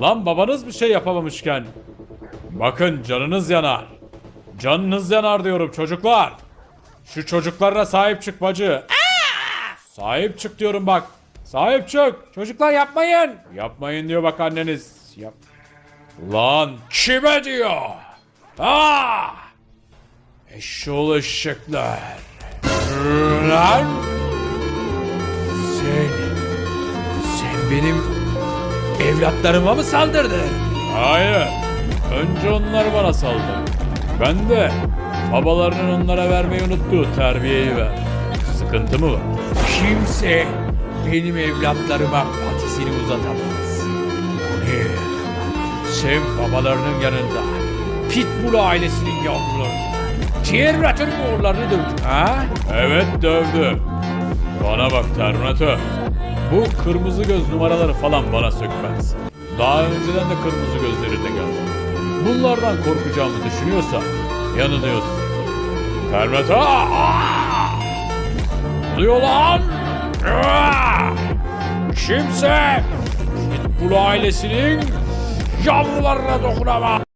Lan babanız bir şey yapamamışken. Bakın canınız yanar. Canınız yanar diyorum çocuklar. Şu çocuklara sahip çık bacı. Sahip çık diyorum bak. Sahip çık. Çocuklar yapmayın. Yapmayın diyor bak anneniz. Yap. Lan kime diyor? Aa! Eşşoğlu eşekler. Lan! Sen... Sen benim evlatlarıma mı saldırdın? Hayır. Önce onlar bana saldırdı. Ben de babalarının onlara vermeyi unuttuğu terbiyeyi ver. Sıkıntı mı var? Kimse benim evlatlarıma patisini uzatamaz. Ne? Sen babalarının yanında Pitbull ailesinin yavrularını Terminator'ın oğullarını dövdün ha? Evet dövdüm. Bana bak Terminator. Bu kırmızı göz numaraları falan bana sökmez. Daha önceden de kırmızı gözleriyle geldim. Bunlardan korkacağımı düşünüyorsan yanılıyorsun. Aa! Oluyor lan! Kimse Pitbull ailesinin yavrularına dokunamaz.